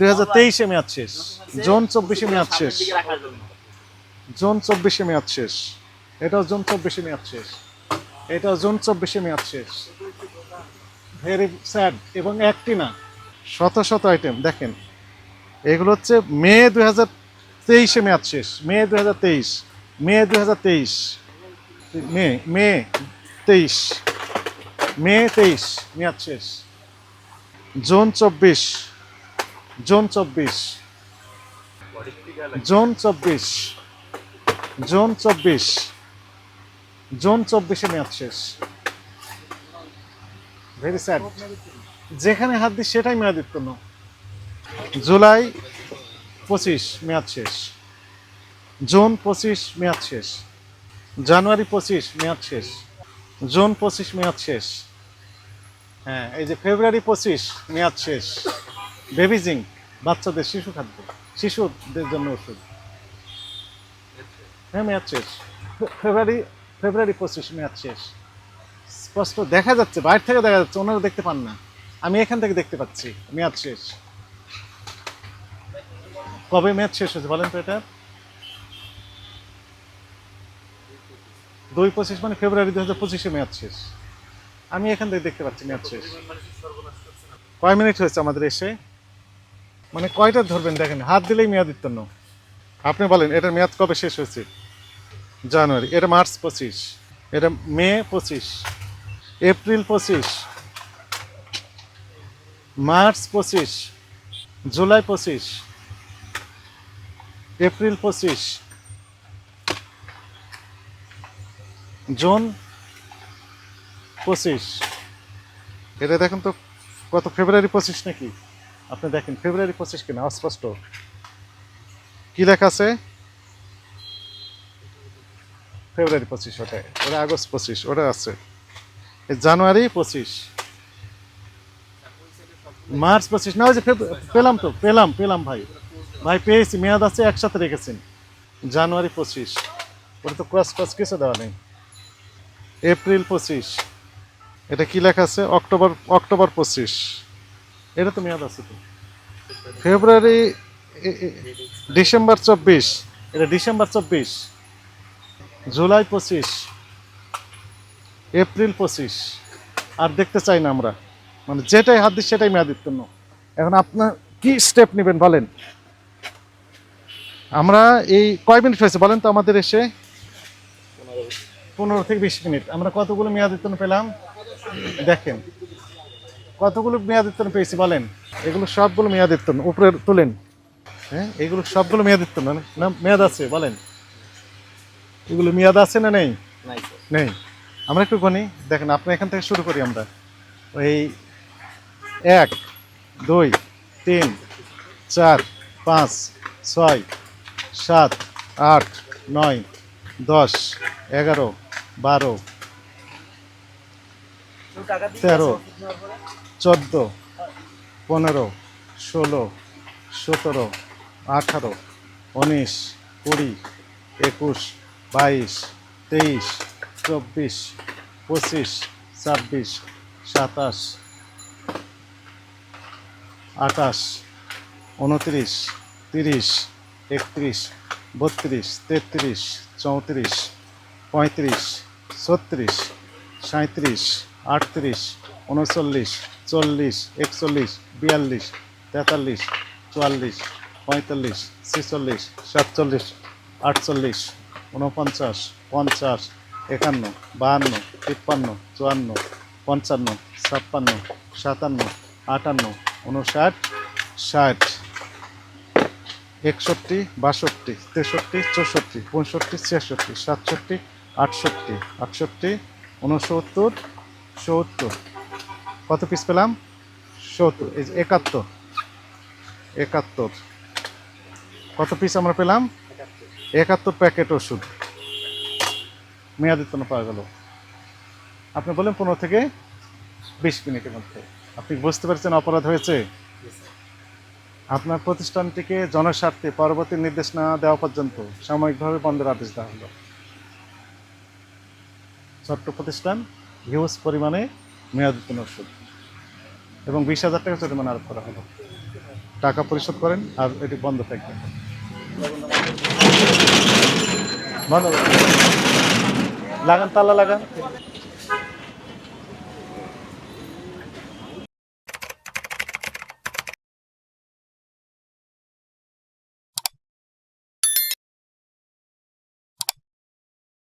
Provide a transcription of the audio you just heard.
দুই হাজার তেইশে মেয়াদ শেষ। জুন চব্বিশে মেয়াদ শেষ। জুন চব্বিশে মেয়াদ শেষ। এটাও জুন চব্বিশে মেয়াদ শেষ। জুন চব্বিশে মেয়াদ শেষ। ভেরি স্যাড এবং একটি না, শত শত আইটেম দেখেন, এগুলো হচ্ছে মে দুই হাজার তেইশে মেয়াদ শেষ। মে দুই হাজার তেইশ, মে দুই হাজার তেইশ, মে মে তেইশ মে তেইশ মেয়াদ শেষ। জুন চব্বিশ জুন চব্বিশ। জুন চব্বিশ। জুন চব্বিশ। জুন চব্বিশে মেয়াদ শেষ। ভেরি স্যাড যেখানে হাত দিই সেটাই মেয়াদ উত্তীর্ণ জুলাই পঁচিশ মেয়াদ শেষ। জুন পঁচিশ মেয়াদ শেষ। জানুয়ারি পঁচিশ মেয়াদ শেষ। জুন পঁচিশ মেয়াদ শেষ। হ্যাঁ এই যে ফেব্রুয়ারি পঁচিশ মেয়াদ শেষ। বেবি জিঙ্ক, বাচ্চাদের শিশু খাদ্য, শিশুদের জন্য ওষুধ। হ্যাঁ মেয়াদ শেষ। ফেব্রুয়ারি ফেব্রুয়ারি পঁচিশ, মেয়াদ শেষ। স্পষ্ট দেখা যাচ্ছে, বাইরে থেকে দেখা যাচ্ছে, ওনারা দেখতে পান না। আমি এখান থেকে দেখতে পাচ্ছি, মেয়াদ শেষ। কবে মেয়াদ শেষ হয়েছে বলেন তো এটা? দুই পঁচিশ মানে ফেব্রুয়ারি দু হাজার পঁচিশে মেয়াদ শেষ। আমি এখান থেকে দেখতে পাচ্ছি, মেয়াদ শেষ। কয় মিনিট হয়েছে আমাদের এসে? মানে কয়টা ধরবেন দেখেন, হাত দিলেই মেয়াদ উত্তীর্ণ আপনি বলেন, এটার মেয়াদ কবে শেষ হয়েছে? জানুয়ারি, এটা মার্চ পঁচিশ, এটা মে পঁচিশ, এপ্রিল পঁচিশ, মার্চ পঁচিশ, জুলাই পঁচিশ, এপ্রিল পঁচিশ, জুন পঁচিশ। এটা দেখুন তো, কত, ফেব্রুয়ারি পঁচিশ নাকি? আপনি দেখেন ফেব্রুয়ারি পঁচিশ কিনা অস্পষ্ট। কি লেখা আছে? ফেব্রুয়ারি পঁচিশ ওটা। ওটা আগস্ট পঁচিশ ওটা আছে। জানুয়ারি? পঁচিশ। মার্চ পঁচিশ না ওই যে পেলাম তো পেলাম পেলাম ভাই। ভাই পেয়েছি মেয়াদ আছে একসাথে রেখেছেন। জানুয়ারি পঁচিশ। ওটা তো ক্রস ক্রস কিছু দেওয়া নেই। এপ্রিল পঁচিশ। এটা কি লেখা আছে? অক্টোবর অক্টোবর পঁচিশ। এটা তো মেয়াদ আছে তো। ফেব্রুয়ারি ডিসেম্বর চব্বিশ। এটা ডিসেম্বর চব্বিশ। জুলাই পঁচিশ। এপ্রিল পঁচিশ। আর দেখতে চাই না আমরা। মানে যেটাই হাত দিই সেটাই মেয়াদ উত্তীর্ণ এখন আপনার কি স্টেপ নেবেন বলেন? আমরা এই কয় মিনিট হয়েছে বলেন তো আমাদের এসে? পনেরো থেকে বিশ। মিনিট আমরা কতগুলো মেয়াদ উত্তীর্ণ পেলাম? দেখেন। কতগুলো মেয়াদ উত্তীর্ণ পেয়েছি বলেন? এগুলো সবগুলো মেয়াদ উত্তীর্ণ উপরে তুলেন। হ্যাঁ এগুলো সবগুলো মেয়াদ উত্তীর্ণ না? মেয়াদ আছে বলেন। এগুলো মেয়াদ আছে না নেই? নেই আমরা একটু গণি দেখেন আপনি এখান থেকে শুরু করি আমরা। ওই এক দুই তিন চার পাঁচ ছয় সাত আট নয় দশ এগারো বারো তেরো চোদ্দ, পনেরো, ষোলো, সতেরো, আঠারো, উনিশ, কুড়ি, একুশ, বাইশ, তেইশ, চব্বিশ, পঁচিশ, ছাব্বিশ, সাতাশ, আঠাশ, উনত্রিশ, তিরিশ, একত্রিশ, বত্রিশ, তেত্রিশ, চৌত্রিশ, পঁয়ত্রিশ, ছত্রিশ সাঁত্রিশ আটত্রিশ, উনচল্লিশ চল্লিশ একচল্লিশ, বিয়াল্লিশ, তেতাল্লিশ, চুয়াল্লিশ, পঁয়তাল্লিশ, ছেচল্লিশ, সাতচল্লিশ, আটচল্লিশ উনপঞ্চাশ পঞ্চাশ, একান্ন, বাহান্ন, তিপ্পান্ন, চুয়ান্ন, পঞ্চান্ন, ছাপ্পান্ন, সাতান্ন, আটান্ন উনষাট ষাট, একষট্টি, বাষট্টি, তেষট্টি, চৌষট্টি, পঁয়ষট্টি, ছেষট্টি, সাতষট্টি, আটষট্টি আটষট্টি উনসত্তর সত্তর কত পিস পেলাম? সত্তর এই যে একাত্তর। একাত্তর। কত পিস আমরা পেলাম? একাত্তর প্যাকেট ওষুধ। মেয়াদের জন্য পাওয়া গেল। আপনি বলেন পনেরো থেকে বিশ মিনিটের মধ্যে। আপনি বুঝতে পারছেন অপরাধ হয়েছে? আপনার প্রতিষ্ঠানটিকে জনস্বার্থে পরবর্তী নির্দেশ না দেওয়া পর্যন্ত সাময়িকভাবে বন্ধের আদেশ দেওয়া হলো। ছোট্ট প্রতিষ্ঠান হিউজ পরিমাণে মেয়াদিত্তন ওষুধ। এবং বিশ হাজার টাকা জরিমানা আরোপ করা হলো। টাকা পরিশোধ করেন আর এটি বন্ধ থাকবে লাগান, তালা লাগান।